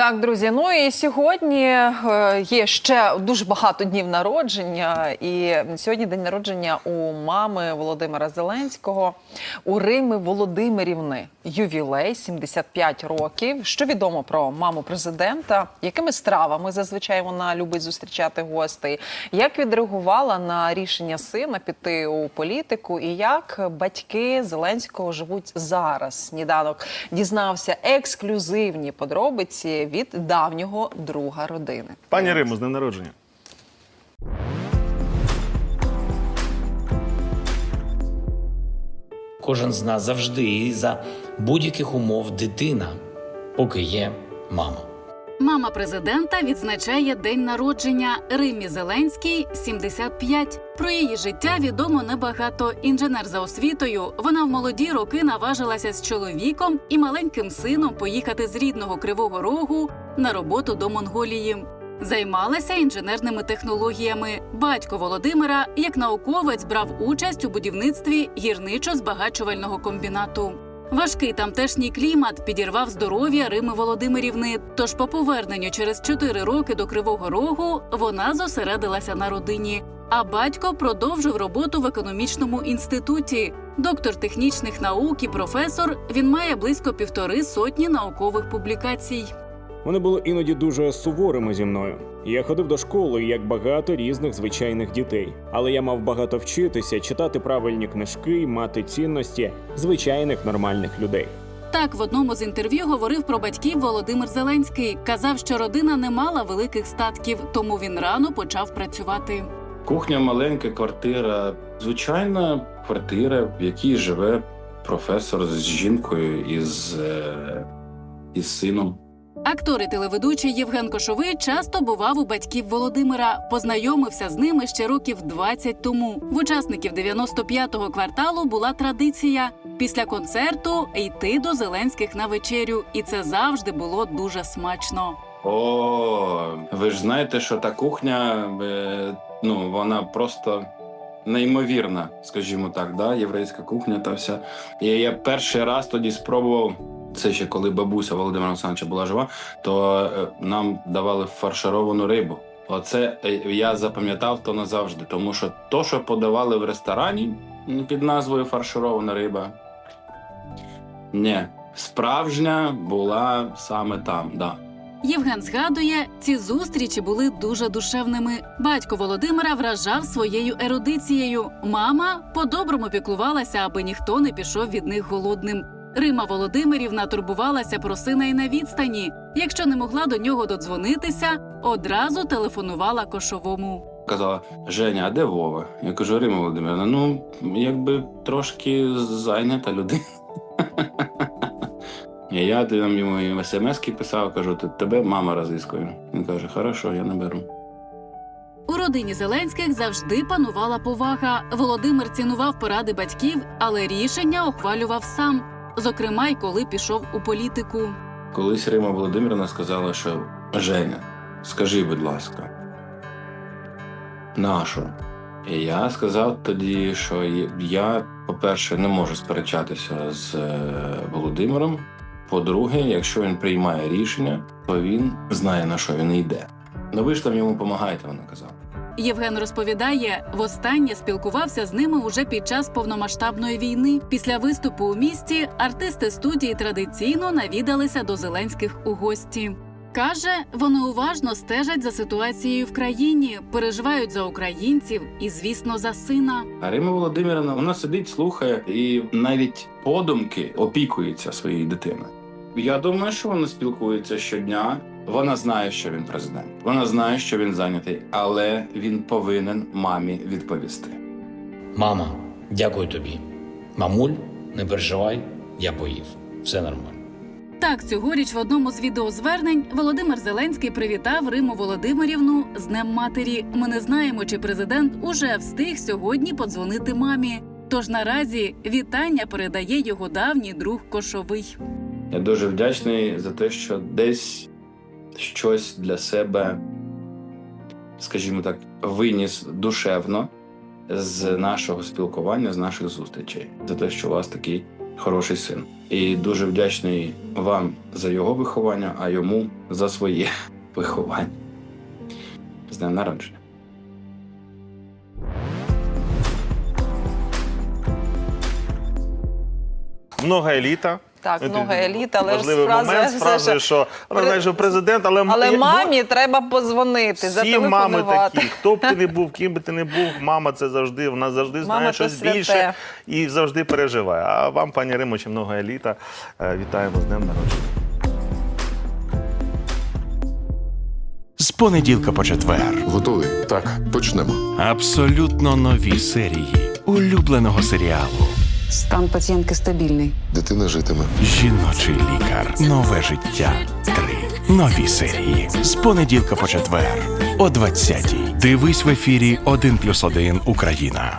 Так, друзі, ну і сьогодні е, є ще дуже багато днів народження. І сьогодні день народження у мами Володимира Зеленського, у Рими Володимирівни. Ювілей 75 років. Що відомо про маму президента? Якими стравами зазвичай вона любить зустрічати гостей? Як відреагувала на рішення сина піти у політику? І як батьки Зеленського живуть зараз? Сніданок дізнався ексклюзивні подробиці від давнього друга родини. Пані Риму, з днем народження. Кожен з нас завжди і за будь-яких умов дитина, поки є мама. Мама президента відзначає день народження Римі Зеленській 75. Про її життя відомо небагато. Інженер за освітою. Вона в молоді роки наважилася з чоловіком і маленьким сином поїхати з рідного кривого рогу на роботу до Монголії. Займалася інженерними технологіями. Батько Володимира, як науковець, брав участь у будівництві гірничо-збагачувального комбінату. Важкий тамтешній клімат підірвав здоров'я Рими Володимирівни. Тож по поверненню через 4 роки до Кривого Рогу вона зосередилася на родині. А батько продовжив роботу в економічному інституті. Доктор технічних наук і професор. Він має близько півтори сотні наукових публікацій. Вони були іноді дуже суворими зі мною. Я ходив до школи, як багато різних звичайних дітей, але я мав багато вчитися, читати правильні книжки, мати цінності звичайних нормальних людей. Так, в одному з інтерв'ю говорив про батьків Володимир Зеленський. Казав, що родина не мала великих статків, тому він рано почав працювати. Кухня маленька, квартира. Звичайна квартира, в якій живе професор з жінкою і з, е, із сином. Актор і телеведучий Євген Кошовий часто бував у батьків Володимира. Познайомився з ними ще років 20 тому. В учасників 95-го кварталу була традиція після концерту йти до Зеленських на вечерю, і це завжди було дуже смачно. О, ви ж знаєте, що та кухня, е, ну вона просто неймовірна, скажімо так, да? єврейська кухня та вся. І я перший раз тоді спробував. Це ще коли бабуся Володимира Олександровича була жива, то е, нам давали фаршировану рибу. Оце е, я запам'ятав то назавжди, тому що то, що подавали в ресторані під назвою фарширована риба, ні, справжня була саме там, да. Євген згадує, ці зустрічі були дуже душевними. Батько Володимира вражав своєю ерудицією. Мама по-доброму піклувалася, аби ніхто не пішов від них голодним. Рима Володимирівна турбувалася про сина і на відстані. Якщо не могла до нього додзвонитися, одразу телефонувала кошовому. Казала Женя, а де Вова? Я кажу, Рима Володимирівна, ну якби трошки зайнята людина. І я там йому смс-ки писав, кажу, тебе мама розіскує. Він каже, хорошо, я наберу. У родині Зеленських завжди панувала повага. Володимир цінував поради батьків, але рішення ухвалював сам. Зокрема, й коли пішов у політику. Колись Рима Володимирівна сказала, що Женя, скажи, будь ласка, нащо? І я сказав тоді, що я, по-перше, не можу сперечатися з е, Володимиром. По-друге, якщо він приймає рішення, то він знає на що він йде. Ну ви ж там йому допомагаєте, вона казала. Євген розповідає, востаннє спілкувався з ними уже під час повномасштабної війни. Після виступу у місті артисти студії традиційно навідалися до Зеленських у гості. Каже, вони уважно стежать за ситуацією в країні, переживають за українців і, звісно, за сина. Рима Володимирівна вона сидить, слухає і навіть подумки опікується своєю дитиною. Я думаю, що вона спілкується щодня. Вона знає, що він президент. Вона знає, що він зайнятий, але він повинен мамі відповісти. Мама, дякую тобі. Мамуль, не переживай, я поїв. Все нормально. Так, цьогоріч в одному з відеозвернень Володимир Зеленський привітав Риму Володимирівну з Днем матері. Ми не знаємо, чи президент уже встиг сьогодні подзвонити мамі. Тож наразі вітання передає його давній друг Кошовий. Я дуже вдячний за те, що десь щось для себе, скажімо так, виніс душевно з нашого спілкування, з наших зустрічей. За те, що у вас такий хороший син. І дуже вдячний вам за його виховання, а йому за своє виховання. З днем народження. Много еліта. Так, много еліт, але важливий фраза- момент з фразою, що що президент, але Але мамі треба позвонити, всі мами такі. Хто б ти не був, ким би ти не був, мама це завжди, вона завжди знає Мама щось святе. більше і завжди переживає. А вам, пані Римо, чи много еліта. Е, Вітаємо з днем народження. З понеділка по четвер. Готовий? Так, почнемо. Абсолютно нові серії улюбленого серіалу Стан пацієнтки стабільний. Дитина житиме. Жіночий лікар. Нове життя. Три нові серії. З понеділка по четвер. О 20-й. Дивись в ефірі 1+,1 Україна.